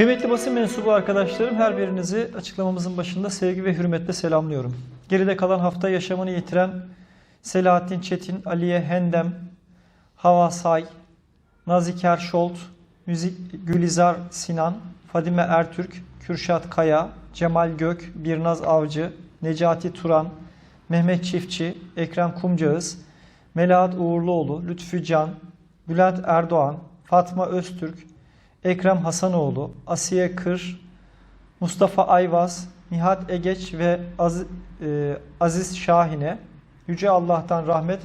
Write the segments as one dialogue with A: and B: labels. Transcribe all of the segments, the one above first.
A: Kıymetli basın mensubu arkadaşlarım her birinizi açıklamamızın başında sevgi ve hürmetle selamlıyorum. Geride kalan hafta yaşamını yitiren Selahattin Çetin, Aliye Hendem, Hava Say, Naziker Şolt, Müzik Gülizar Sinan, Fadime Ertürk, Kürşat Kaya, Cemal Gök, Birnaz Avcı, Necati Turan, Mehmet Çiftçi, Ekrem Kumcağız, Melahat Uğurluoğlu, Lütfü Can, Bülent Erdoğan, Fatma Öztürk, Ekrem Hasanoğlu, Asiye Kır, Mustafa Ayvaz, Nihat Egeç ve Az- e, Aziz Şahine, Yüce Allah'tan rahmet,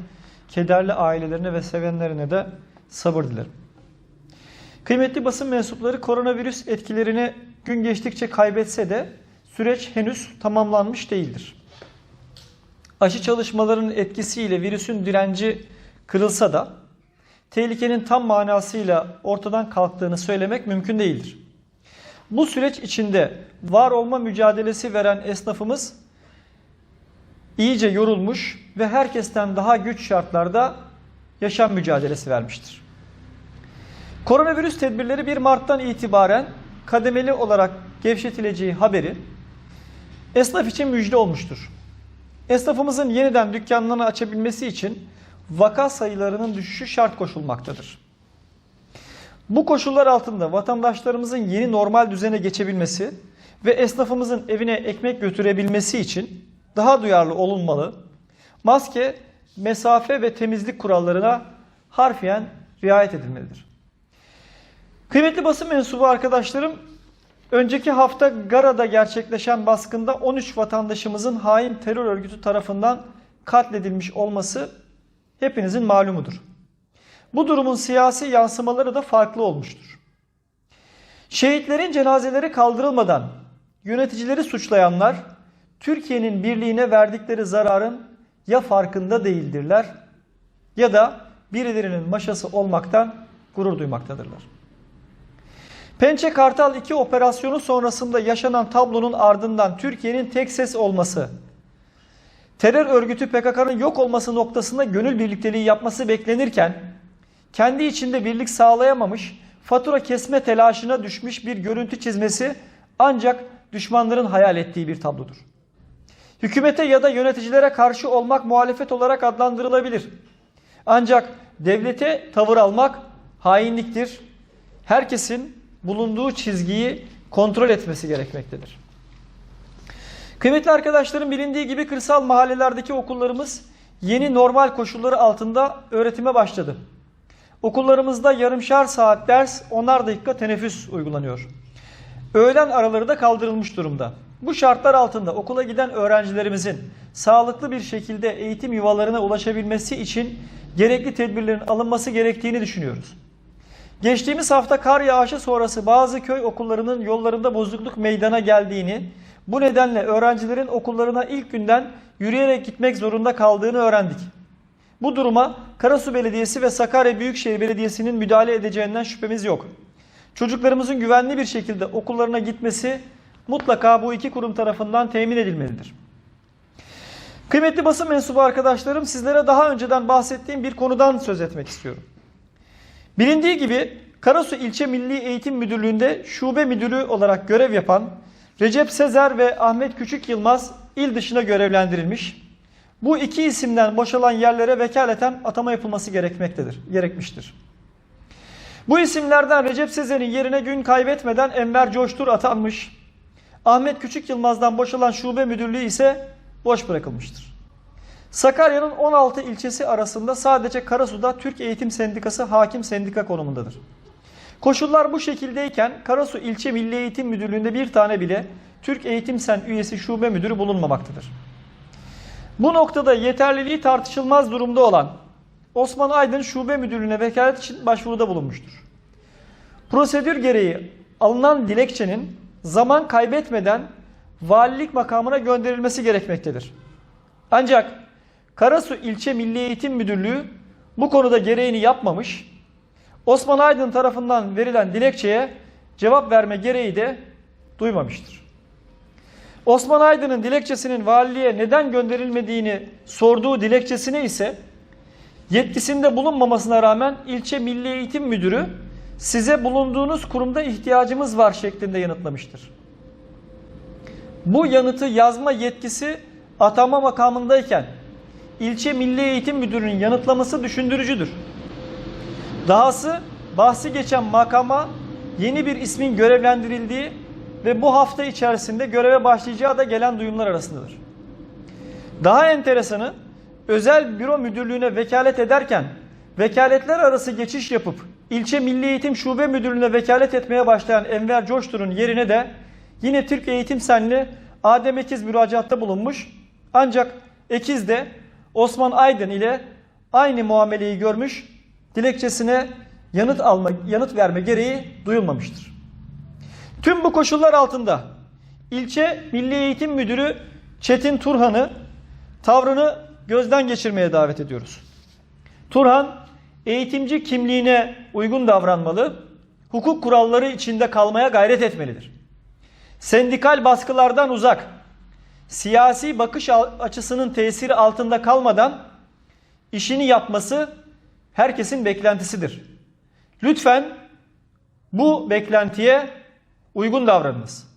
A: kederli ailelerine ve sevenlerine de sabır dilerim. Kıymetli basın mensupları koronavirüs etkilerini gün geçtikçe kaybetse de süreç henüz tamamlanmış değildir. Aşı çalışmalarının etkisiyle virüsün direnci kırılsa da tehlikenin tam manasıyla ortadan kalktığını söylemek mümkün değildir. Bu süreç içinde var olma mücadelesi veren esnafımız iyice yorulmuş ve herkesten daha güç şartlarda yaşam mücadelesi vermiştir. Koronavirüs tedbirleri 1 Mart'tan itibaren kademeli olarak gevşetileceği haberi esnaf için müjde olmuştur. Esnafımızın yeniden dükkanlarını açabilmesi için vaka sayılarının düşüşü şart koşulmaktadır. Bu koşullar altında vatandaşlarımızın yeni normal düzene geçebilmesi ve esnafımızın evine ekmek götürebilmesi için daha duyarlı olunmalı. Maske, mesafe ve temizlik kurallarına harfiyen riayet edilmelidir. Kıymetli basın mensubu arkadaşlarım, önceki hafta Gara'da gerçekleşen baskında 13 vatandaşımızın hain terör örgütü tarafından katledilmiş olması hepinizin malumudur. Bu durumun siyasi yansımaları da farklı olmuştur. Şehitlerin cenazeleri kaldırılmadan yöneticileri suçlayanlar Türkiye'nin birliğine verdikleri zararın ya farkında değildirler ya da birilerinin maşası olmaktan gurur duymaktadırlar. Pençe Kartal 2 operasyonu sonrasında yaşanan tablonun ardından Türkiye'nin tek ses olması, terör örgütü PKK'nın yok olması noktasında gönül birlikteliği yapması beklenirken, kendi içinde birlik sağlayamamış, fatura kesme telaşına düşmüş bir görüntü çizmesi ancak düşmanların hayal ettiği bir tablodur. Hükümete ya da yöneticilere karşı olmak muhalefet olarak adlandırılabilir. Ancak devlete tavır almak hainliktir. Herkesin bulunduğu çizgiyi kontrol etmesi gerekmektedir. Kıymetli arkadaşlarım bilindiği gibi kırsal mahallelerdeki okullarımız yeni normal koşulları altında öğretime başladı. Okullarımızda yarımşar saat ders, onar dakika teneffüs uygulanıyor. Öğlen araları da kaldırılmış durumda. Bu şartlar altında okula giden öğrencilerimizin sağlıklı bir şekilde eğitim yuvalarına ulaşabilmesi için gerekli tedbirlerin alınması gerektiğini düşünüyoruz. Geçtiğimiz hafta kar yağışı sonrası bazı köy okullarının yollarında bozukluk meydana geldiğini, bu nedenle öğrencilerin okullarına ilk günden yürüyerek gitmek zorunda kaldığını öğrendik. Bu duruma Karasu Belediyesi ve Sakarya Büyükşehir Belediyesi'nin müdahale edeceğinden şüphemiz yok. Çocuklarımızın güvenli bir şekilde okullarına gitmesi mutlaka bu iki kurum tarafından temin edilmelidir. Kıymetli basın mensubu arkadaşlarım sizlere daha önceden bahsettiğim bir konudan söz etmek istiyorum. Bilindiği gibi Karasu İlçe Milli Eğitim Müdürlüğü'nde şube müdürü olarak görev yapan Recep Sezer ve Ahmet Küçük Yılmaz il dışına görevlendirilmiş. Bu iki isimden boşalan yerlere vekaleten atama yapılması gerekmektedir, gerekmiştir. Bu isimlerden Recep Sezer'in yerine gün kaybetmeden Enver Coştur atanmış. Ahmet Küçük Yılmaz'dan boşalan şube müdürlüğü ise boş bırakılmıştır. Sakarya'nın 16 ilçesi arasında sadece Karasu'da Türk Eğitim Sendikası hakim sendika konumundadır. Koşullar bu şekildeyken Karasu İlçe Milli Eğitim Müdürlüğü'nde bir tane bile Türk Eğitim Sen üyesi şube müdürü bulunmamaktadır. Bu noktada yeterliliği tartışılmaz durumda olan Osman Aydın Şube Müdürlüğü'ne vekalet için başvuruda bulunmuştur. Prosedür gereği alınan dilekçenin zaman kaybetmeden valilik makamına gönderilmesi gerekmektedir. Ancak Karasu İlçe Milli Eğitim Müdürlüğü bu konuda gereğini yapmamış, Osman Aydın tarafından verilen dilekçeye cevap verme gereği de duymamıştır. Osman Aydın'ın dilekçesinin valiliğe neden gönderilmediğini sorduğu dilekçesine ise yetkisinde bulunmamasına rağmen ilçe Milli Eğitim Müdürü size bulunduğunuz kurumda ihtiyacımız var şeklinde yanıtlamıştır. Bu yanıtı yazma yetkisi atama makamındayken ilçe Milli Eğitim Müdürü'nün yanıtlaması düşündürücüdür. Dahası bahsi geçen makama yeni bir ismin görevlendirildiği ve bu hafta içerisinde göreve başlayacağı da gelen duyumlar arasındadır. Daha enteresanı özel büro müdürlüğüne vekalet ederken vekaletler arası geçiş yapıp ilçe Milli Eğitim Şube Müdürlüğüne vekalet etmeye başlayan Enver Coştur'un yerine de yine Türk Eğitim Senli Adem Ekiz müracaatta bulunmuş. Ancak Ekiz de Osman Aydın ile aynı muameleyi görmüş. Dilekçesine yanıt alma, yanıt verme gereği duyulmamıştır. Tüm bu koşullar altında ilçe Milli Eğitim Müdürü Çetin Turhan'ı tavrını gözden geçirmeye davet ediyoruz. Turhan eğitimci kimliğine uygun davranmalı, hukuk kuralları içinde kalmaya gayret etmelidir. Sendikal baskılardan uzak, siyasi bakış açısının tesiri altında kalmadan işini yapması herkesin beklentisidir. Lütfen bu beklentiye uygun davranınız.